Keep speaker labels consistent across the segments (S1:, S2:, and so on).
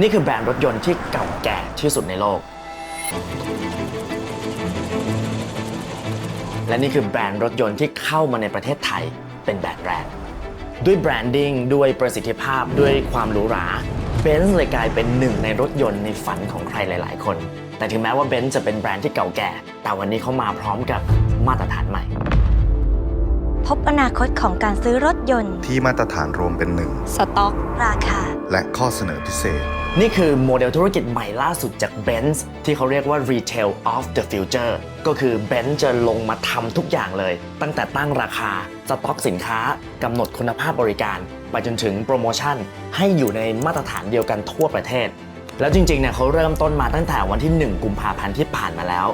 S1: นี่คือแบรนด์รถยนต์ที่เก่าแก่ที่สุดในโลก และนี่คือแบรนด์รถยนต์ที่เข้ามาในประเทศไทยเป็นแบรนด์แรก ด้วยแบรนดิ้งด้วยประสิทธิภาพด้วยความหรูหราเบนซ์เลยกลายเป็นหนึ่งในรถยนต์ในฝันของใครหลาย ๆ คน แต่ถึงแม้ว่าเบนซ์จะเป็นแบรนด์ที่เก่าแก่ แต่วันนี้เขามาพร้อมกับมาตรฐานใหม่
S2: พบอนาคตของการซื้อรถยนต์
S3: ที่มาตรฐานรวมเป็นหนึ่ง
S2: สต็อก ราคา
S3: และข้อเสนอพิเศษ
S1: นี่คือโมเดลธุรกิจใหม่ล่าสุดจาก Benz ที่เขาเรียกว่า Retail of the Future ก็คือ Benz จะลงมาทำทุกอย่างเลย ตั้งแต่ตั้งราคา สต็อกสินค้ากำหนดคุณภาพบริการ ไปจนถึงโปรโมชั่น ให้อยู่ในมาตรฐานเดียวกันทั่วประเทศ แล้วจริงๆเนี่ยเขาเริ่มต้นมาตั้งแต่วันที่ 1 กุมภาพันธ์ที่ผ่านมาแล้ว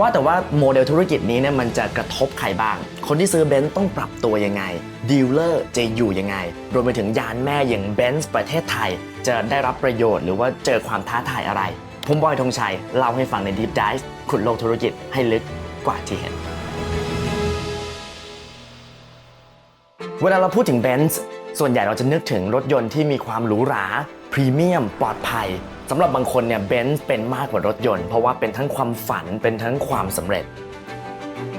S1: ว่าแต่ว่าโมเดลธุรกิจนี้เนี่ยมันจะกระทบใครบ้าง คนที่ซื้อเบนซ์ต้องปรับตัวยังไงดีลเลอร์จะอยู่ยังไง รวมไปถึงยานแม่อย่างเบนซ์ประเทศไทย จะได้รับประโยชน์หรือว่าเจอความท้าทายอะไร ผมบอยธงชัย เล่าให้ฟังใน Deep Dive ขุดโลกธุรกิจให้ลึกกว่าที่เห็น เวลาเราพูดถึงเบนซ์ส่วนใหญ่เราจะนึกถึงรถยนต์ที่มีความหรูหราพรีเมียม ปลอดภัย สำหรับบางคนเนี่ยเบนซ์เป็นมากกว่ารถยนต์ เพราะว่าเป็นทั้งความฝันเป็นทั้งความสำเร็จ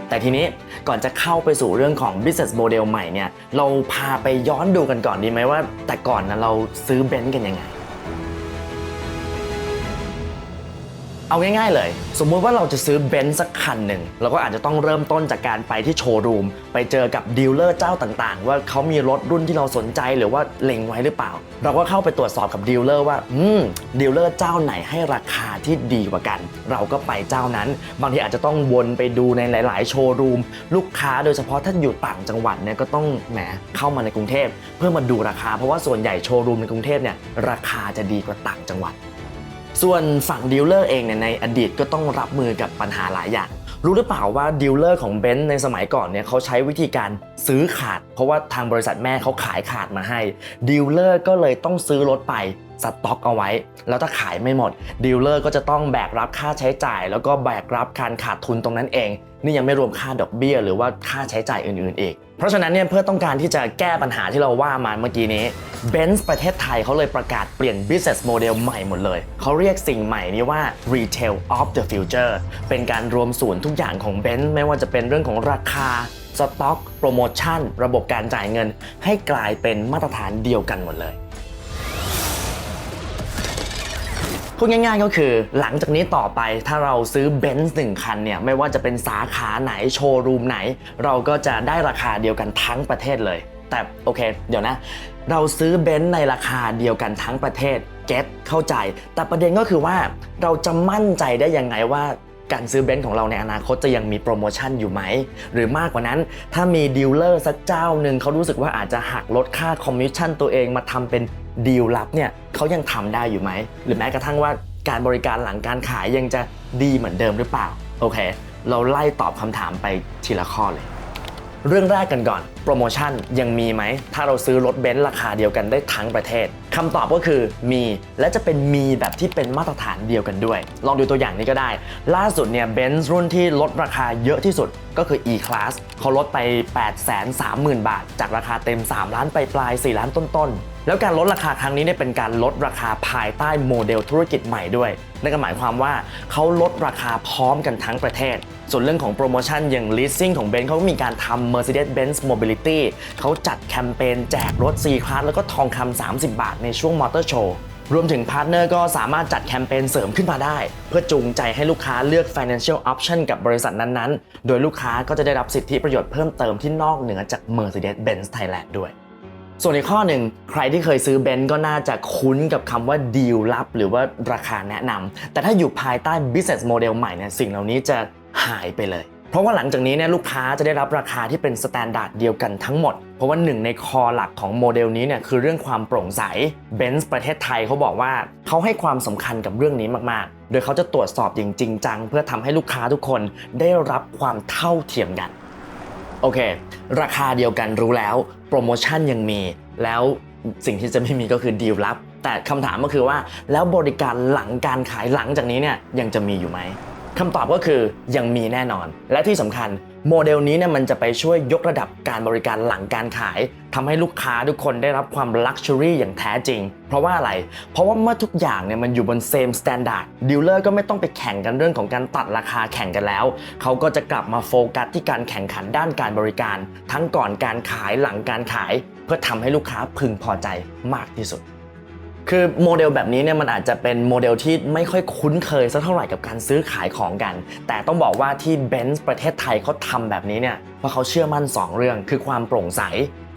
S1: แต่ทีนี้ก่อนจะเข้าไปสู่เรื่องของ business model ใหม่เนี่ยเราพาไปย้อนดูกันก่อนดีไหมว่า แต่ก่อนนะเราซื้อเบนซ์กันยังไง เอาง่ายๆเลย สมมุติว่าเราจะซื้อเบนซ์สักคันหนึ่งเราก็อาจจะต้องเริ่มต้นจากการไปที่โชว์รูม ไปเจอกับดีลเลอร์เจ้าต่างๆ ว่าเขามีรถรุ่นที่เราสนใจหรือว่าเล็งไว้หรือเปล่า เราก็เข้าไปตรวจสอบกับดีลเลอร์ว่า อืมดีลเลอร์เจ้าไหนให้ราคาที่ดีกว่ากัน เราก็ไปเจ้านั้น บางทีอาจจะต้องวนไปดูในหลาย ๆ โชว์รูม ลูกค้าโดยเฉพาะถ้าอยู่ต่างจังหวัดเนี่ยก็ต้องแหมเข้ามาในกรุงเทพ เพื่อมาดูราคาเพราะว่าส่วนใหญ่โชว์รูมในกรุงเทพเนี่ยราคาจะดีกว่าต่างจังหวัด ส่วนฝั่งดีลเลอร์เองเนี่ยในอดีตก็ต้องรับมือกับปัญหาหลายอย่าง รู้หรือเปล่าว่าดีลเลอร์ของเบนซ์ในสมัยก่อนเนี่ยเขาใช้วิธีการซื้อขาด เพราะว่าทางบริษัทแม่เขาขายขาดมาให้ดีลเลอร์ก็เลยต้องซื้อรถไปสต็อกเอาไว้ แล้วถ้าขายไม่หมดดีลเลอร์ก็จะต้องแบกรับค่าใช้จ่าย แล้วก็แบกรับการขาดทุนตรงนั้นเอง นี่ยังไม่รวมค่าดอกเบี้ย หรือว่าค่าใช้จ่ายอื่นๆอีก เพราะฉะนั้นเนี่ยเพื่อต้องการที่จะแก้ปัญหาที่เราว่ามาเมื่อกี้นี้ Benz ประเทศไทยเขาเลยประกาศเปลี่ยน business model ใหม่หมดเลย เขาเรียกสิ่งใหม่นี้ว่า retail of the future เป็นการรวมศูนย์ทุกอย่างของ Benz ไม่ว่าจะเป็นเรื่องของราคาสต็อก โปรโมชั่น ระบบการจ่ายเงิน ให้กลายเป็นมาตรฐานเดียวกันหมดเลย พูดง่ายๆก็คือ หลังจากนี้ต่อไปถ้าเราซื้อเบนซ์หนึ่งคันเนี่ยไม่ว่าจะเป็นสาขาไหนโชว์รูมไหน เราก็จะได้ราคาเดียวกันทั้งประเทศเลย แต่โอเค เดี๋ยวนะ เราซื้อเบนซ์ในราคาเดียวกันทั้งประเทศเก็ตเข้าใจ แต่ประเด็นก็คือว่าเราจะมั่นใจได้ยังไงว่า การซื้อเบนซ์ของเราในอนาคตจะยังมีโปรโมชั่นอยู่ไหม หรือมากกว่านั้น ถ้ามีดีลเลอร์สักเจ้าหนึ่งเขารู้สึกว่าอาจจะหักลดค่าคอมมิชชั่นตัวเองมาทำเป็นดีลลับเนี่ยเขายังทำได้อยู่ไหม หรือแม้กระทั่งว่าการบริการหลังการขายยังจะดีเหมือนเดิมหรือเปล่า โอเค เราไล่ตอบคำถามไปทีละข้อเลย เรื่องแรกกันก่อนโปรโมชั่นยังมีไหม ถ้าเราซื้อรถเบนซ์ราคาเดียวกันได้ทั้งประเทศคำตอบก็คือมีและจะเป็นมีแบบที่เป็นมาตรฐานเดียวกันด้วย ลองดูตัวอย่างนี้ก็ได้ ล่าสุดเนี่ยเบนซ์รุ่นที่ลดราคาเยอะที่สุดก็คือ E-Class เขาลดไป 830,000 บาท จากราคาเต็ม 3 ล้านไปปลาย 4 ล้านต้นๆ แล้วการลดราคาครั้งนี้เนี่ยเป็นการลดราคาภายใต้โมเดลธุรกิจใหม่ด้วย นั่นก็หมายความว่าเขาลดราคาพร้อมกันทั้งประเทศ ส่วนเรื่องของโปรโมชั่นอย่าง leasing ของ Benz เขาก็มีการทำ Mercedes-Benz Mobility เขาจัดแคมเปญแจกรถ C Class แล้วก็ทองคำ30 บาทในช่วงมอเตอร์โชว์รวมถึงพาร์ทเนอร์ก็สามารถจัดแคมเปญเสริมขึ้นมาได้ เพื่อจูงใจให้ลูกค้าเลือก financial option กับบริษัทนั้นๆ โดยลูกค้าก็จะได้รับสิทธิประโยชน์เพิ่มเติมที่นอกเหนือจาก Mercedes-Benz Thailand ด้วย ส่วนอีกข้อหนึ่งใครที่เคยซื้อเบนซ์ก็น่าจะคุ้นกับคำว่าดีลลับหรือว่าราคาแนะนำแต่ถ้าอยู่ภายใต้ business model ใหม่เนี่ยสิ่งเหล่านี้จะหายไปเลย เพราะว่าหลังจากนี้เนี่ยลูกค้าจะได้รับราคาที่เป็นสแตนดาร์ดเดียวกันทั้งหมด เพราะว่าหนึ่งในคอหลักของโมเดลนี้เนี่ยคือเรื่องความโปร่งใสเบนซ์ประเทศไทยเขาบอกว่าเขาให้ความสำคัญกับเรื่องนี้มากๆ โดยเขาจะตรวจสอบอย่างจริงจัง เพื่อทำให้ลูกค้าทุกคนได้รับความเท่าเทียมกันโอเค ราคาเดียวกันรู้แล้ว โปรโมชั่นยังมี แล้วสิ่งที่จะไม่มีก็คือดีลลับ แต่คำถามก็คือว่าแล้วบริการหลังการขายหลังจากนี้เนี่ยยังจะมีอยู่ไหม คำตอบก็คือยังมีแน่นอน และที่สำคัญโมเดลนี้เนี่ยมันจะไปช่วยยกระดับการบริการหลังการขายทำให้ลูกค้าทุกคนได้รับความลักชัวรี่อย่างแท้จริง เพราะว่าอะไร เพราะว่าเมื่อทุกอย่างเนี่ยมันอยู่บน same standard ดีลเลอร์ก็ไม่ต้องไปแข่งกันเรื่องของการตัดราคาแข่งกันแล้ว เขาก็จะกลับมาโฟกัสที่การแข่งขันด้านการบริการ ทั้งก่อนการขายหลังการขาย เพื่อทำให้ลูกค้าพึงพอใจมากที่สุด คือโมเดลแบบนี้เนี่ยมันอาจจะเป็นโมเดลที่ไม่ค่อยคุ้นเคยสักเท่าไหร่กับการซื้อขายของกัน แต่ต้องบอกว่าที่ Benz ประเทศไทยเขาทำแบบนี้เนี่ยเพราะเขาเชื่อมั่น 2 เรื่อง คือความโปร่งใส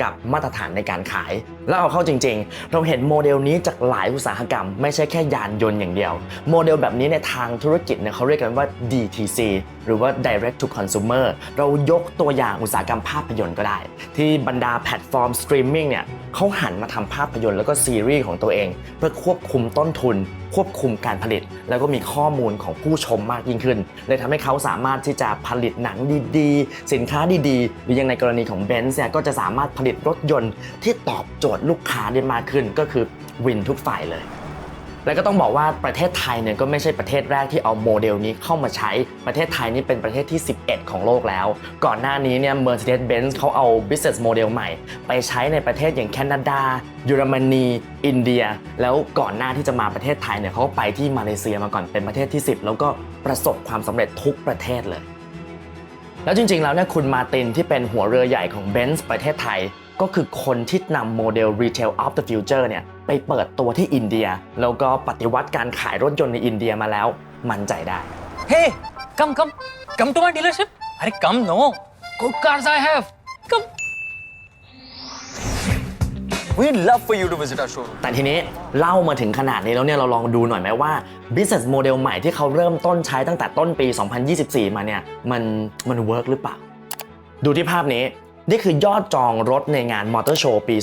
S1: กับมาตรฐานในการขาย แล้วเอาเข้าจริง ๆ เราเห็นโมเดลนี้จากหลายอุตสาหกรรม ไม่ใช่แค่ยานยนต์อย่างเดียว โมเดลแบบนี้ในทางธุรกิจเนี่ยเขาเรียกกันว่า DTC หรือว่า Direct to Consumer เรายกตัวอย่างอุตสาหกรรมภาพยนตร์ก็ได้ ที่บรรดาแพลตฟอร์มสตรีมมิ่งเนี่ย เขาหันมาทำภาพยนตร์แล้วก็ซีรีส์ของตัวเอง เพื่อควบคุมต้นทุน ควบคุมการผลิต แล้วก็มีข้อมูลของผู้ชมมากยิ่งขึ้นเลยทำให้เขาสามารถที่จะผลิตหนังดีๆ สินค้าดีๆ หรืออยังในกรณีของเบนซ์เนี่ยก็จะสามารถผลิตรถยนต์ที่ตอบโจทย์ลูกค้าได้มากขึ้นก็คือวินทุกฝ่ายเลย แล้วก็ต้องบอกว่าประเทศไทยเนี่ยก็ไม่ใช่ประเทศแรกที่เอาโมเดลนี้เข้ามาใช้ประเทศไทยนี่เป็นประเทศที่ 11 ของโลกแล้ว ก่อนหน้านี้เนี่ย Mercedes-Benz เขาเอา business model ใหม่ ไปใช้ในประเทศอย่างแคนาดา เยอรมนี อินเดีย แล้วก่อนหน้าที่จะมาประเทศไทยเนี่ยเขาไปที่มาเลเซียมาก่อนเป็นประเทศที่ 10 แล้วก็ประสบความสำเร็จทุกประเทศเลยแล้วจริงๆ แล้วเนี่ยคุณมาตินที่เป็นหัวเรือใหญ่ของ Benz ประเทศไทย ก็คือคนที่นำโมเดล Retail of the Future เนี่ยไปเปิดตัวที่อินเดีย แล้วก็ปฏิวัติการขายรถยนต์ในอินเดียมาแล้ว มั่นใจได้
S4: Hey, come, come, come to my dealership. Are come, no. Good cars I have. Come. We'd love for you to visit our showroom.
S1: แต่ทีนี้เล่ามาถึงขนาดนี้แล้วเนี่ยเราลองดูหน่อยไหมว่า business model ใหม่ที่เขาเริ่มต้นใช้ตั้งแต่ต้นปี 2024 มาเนี่ยมันมันเวิร์กหรือเปล่า ดูที่ภาพนี้ นี่คือยอดจองรถในงานมอเตอร์โชว์ปี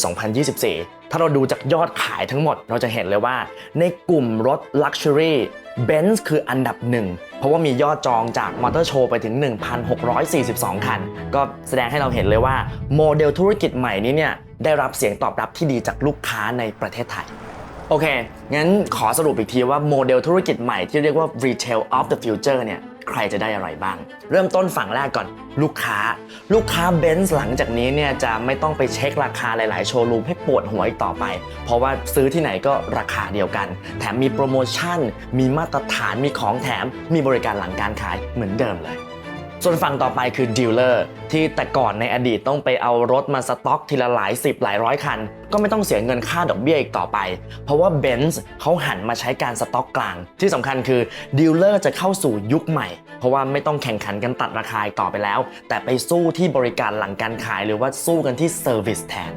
S1: 2024 ถ้าเราดูจากยอดขายทั้งหมด เราจะเห็นเลยว่า ในกลุ่มรถ Luxury Benz คืออันดับหนึ่ง เพราะว่ามียอดจองจากมอเตอร์โชว์ไปถึง 1,642 คัน ก็แสดงให้เราเห็นเลยว่า โมเดลธุรกิจใหม่นี้เนี่ยได้รับเสียงตอบรับที่ดีจากลูกค้าในประเทศไทย โอเค งั้นขอสรุปอีกทีว่าโมเดลธุรกิจใหม่ที่เรียกว่า Retail of the Future เนี่ย ใครจะได้อะไรบ้าง เริ่มต้นฝั่งแรกก่อน ลูกค้า ลูกค้าเบนซ์หลังจากนี้เนี่ยจะไม่ต้องไปเช็คราคาหลาย ๆ โชว์รูมให้ปวดหัวอีกต่อไป เพราะว่าซื้อที่ไหนก็ราคาเดียวกัน แถมมีโปรโมชั่น มีมาตรฐานมีของแถม มีบริการหลังการขายเหมือนเดิมเลย ส่วนฝั่งต่อไปคือดีลเลอร์ที่แต่ก่อนในอดีตต้องไปเอารถมาสต็อกทีละหลายสิบหลายร้อยคัน ก็ไม่ต้องเสียเงินค่าดอกเบี้ยอีกต่อไป เพราะว่า Benz เขาหันมาใช้การสต็อกกลาง ที่สำคัญคือดีลเลอร์จะเข้าสู่ยุคใหม่ เพราะว่าไม่ต้องแข่งขันกันตัดราคาต่อไปแล้ว แต่ไปสู้ที่บริการหลังการขายหรือว่าสู้กันที่เซอร์วิสแทน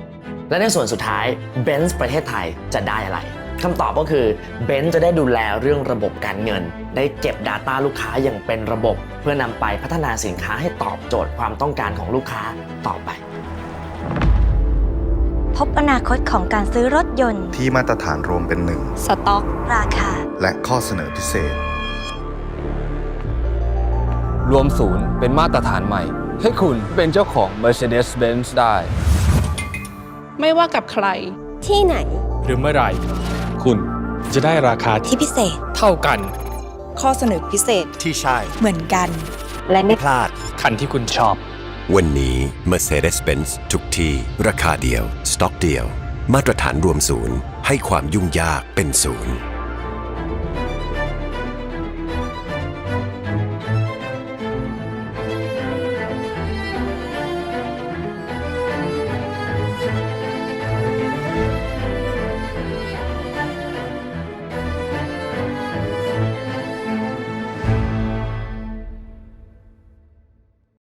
S1: และในส่วนสุดท้าย Benz ประเทศไทยจะได้อะไร คำตอบก็คือเบนซ์จะได้ดูแลเรื่องระบบการเงิน ได้เก็บ Data ลูกค้าอย่างเป็นระบบ เพื่อนำไปพัฒนาสินค้าให้ตอบโจทย์ความต้องการของลูกค้าต่อไป
S2: พบอนาคตของการซื้อรถยนต์
S3: ที่มาตรฐานรวมเป็นหนึ่ง
S2: สต็อก ราคา
S3: และข้อเสนอพิเศษ
S5: รวมศูนย์เป็นมาตรฐานใหม่ ให้คุณเป็นเจ้าของ Mercedes-Benz ได้
S6: ไม่ว่ากับใคร
S2: ที่ไหน
S7: หรือเมื่อไหร่ คุณ จะได้ราคาที่
S2: ที่พิเศษ
S7: เท่ากัน
S6: ข้อเสนอพิเศษ
S8: ที่ใช่
S6: เหมือนกัน
S2: และไม่
S8: พลาด
S7: คันที่คุณชอบ
S9: วันนี้ Mercedes-Benz ทุกที่ ราคาเดียว สต็อกเดียว มาตรฐานรวมศูนย์ ให้ความยุ่งยากเป็นศูนย์